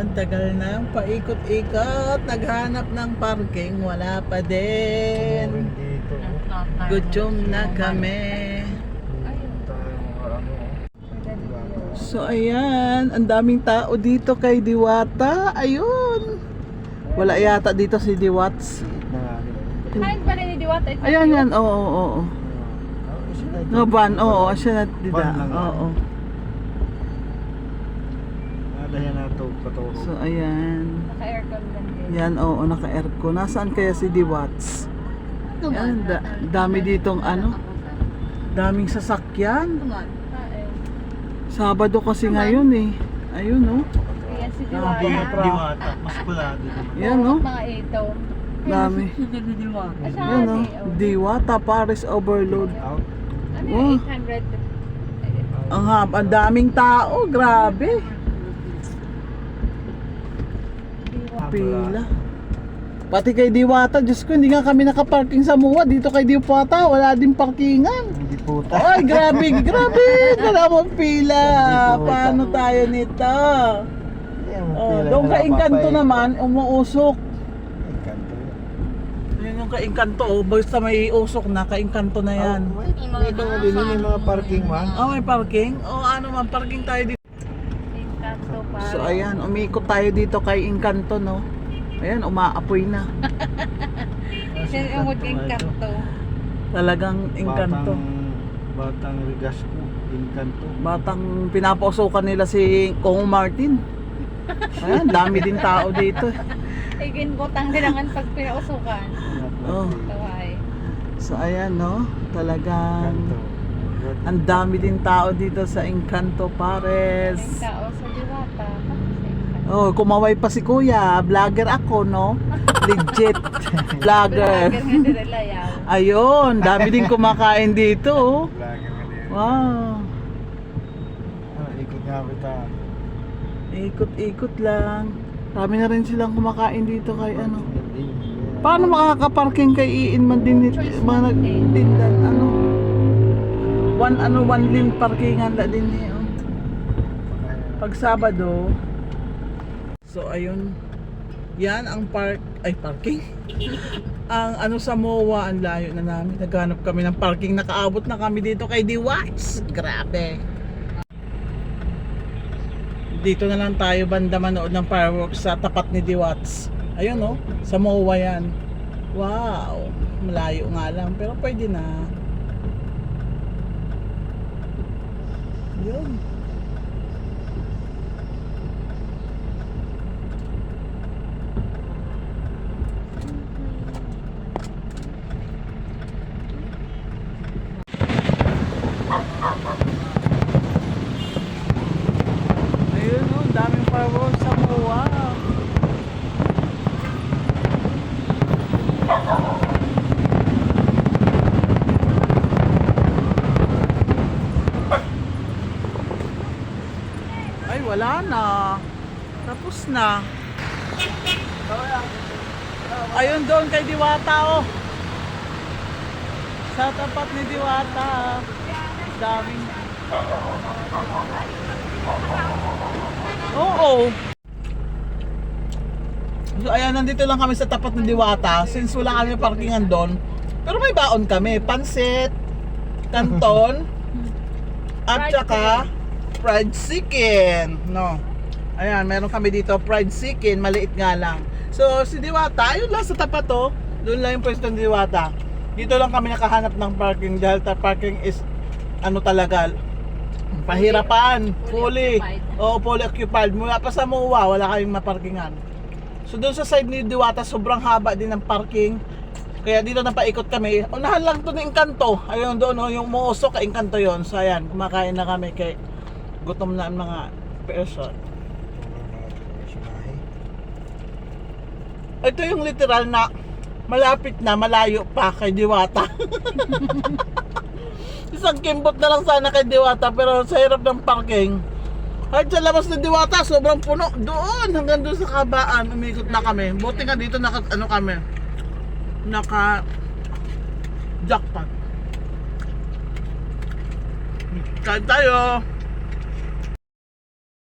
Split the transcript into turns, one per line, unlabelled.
Ang tagal na, paikot-ikot, naghanap ng parking, wala pa din.
Dito.
Gutom na kami. So ayan, ang daming tao dito kay Diwata. Ayun. Wala yata dito si Diwats.
Kain pala ni Diwata.
Ayan yan, oo, oo, oo. No, van, oo, siya na dida.
Van lang yan. Nadayan na ito, katuro.
So ayan.
Naka-aircon lang din.
Yan, oo, naka-aircon. Nasaan kaya si Diwats? Yan, da- dami ditong ano, daming sasakyan.
Ah.
Sabado kasi ngayon eh. Ayun, oh.
Ayan si. Diwata.
Diwata, mas pulado.
Yan, oh.
Mga ito.
Dami.
Ah,
Yan, oh.
oh.
Diwata, Paris Overload.
Ano
Oh.
yung 800?
Ang hab, ang daming tao, grabe. Pila. Pati kay Diwata, Diyos ko, hindi nga kami nakaparking sa MUA. Dito kay Diwata, wala din parkingan.
Hindi puta.
Ay, grabe, grabe. Wala mong pila. Paano tayo nito? Oh, doon ka Engkanto naman, umuusok. Yun yung ka-Engkanto, oh. Basta may usok na, ka-Engkanto na yan.
Oh, may, may mga may mga parking man.
Oh, may parking? Oh, ano man, parking tayo dito. So, ayan, umikot tayo dito kay Engkanto, no? Ayan, umaapoy na.
Siya yung mag Encanto.
Talagang Engkanto.
Batang, batang Rigasco. Engkanto.
Batang pinapausukan nila si Kong Martin. Ayan, dami din tao dito.
Igin butang nilangan pag pinausukan.
Oh. So, ayan, no? Talagang
Engkanto.
Ang dami din tao dito sa Encanto Pares.
Ang tao sa Diwata.
Oh, kumaway pa si Kuya. Vlogger ako, no? Legit. Vlogger. Ayun, dami din kumakain dito. oh.
Vlogger ka din.
Wow.
Ah, ikot nga kita.
Ikot-ikot lang. Dami na rin silang kumakain dito kay ano.
Hindi.
Paano makaka-parking kay Iin man din nit- mga nagtindan ano? One ano one lane parkingan la din eh. oh. Pag Sabado. So ayun. Yan ang park ay parking. ang ano sa MOA ang layo na namin. Naghanap kami ng parking. Nakaabot na kami dito kay D-Watch. Grabe. Dito na lang tayo banda manood ng fireworks sa tapat ni D-Watts. Ayun oh, sa MOA yan. Wow. Malayo nga lang pero pwede na. Yun. Ayun oh, daming fireworks sa MOA. Ay, wala na. Tapos na. Ayun doon kay Diwata, oh. Sa tapat ni Diwata. Daming... Oo. So ayan, nandito lang kami sa tapat ng Diwata since wala kami parkingan doon. Pero may baon kami, pansit, canton, at saka fried chicken. No. Ayan, meron kami dito fried chicken, maliit nga lang. So si Diwata, ayun lang sa tapat to. Doon lang yung pwesto ng Diwata. Dito lang kami nakahanap ng parking dahil ta parking is ano talaga pahirapan, fully.
Fully
fully occupied. Mula pa sa MOA, wala kayong maparkingan. So doon sa side ni Diwata, sobrang haba din ng parking. Kaya dito na paikot kami. Unahan lang to ng Encanto. Ayun doon, oh, yung Moosok, Encanto yon So ayan, kumakain na kami kay gutom na ang mga person. Ito yung literal na malapit na, malayo pa kay Diwata. Isang kimbot na lang sana kay Diwata pero sa hirap ng parking. Kahit sa labas ng Diwata, sobrang puno. Doon, hanggang doon sa kabaan, umikot na kami. Buti nga dito, naka, ano kami, naka jackpot. Kain tayo.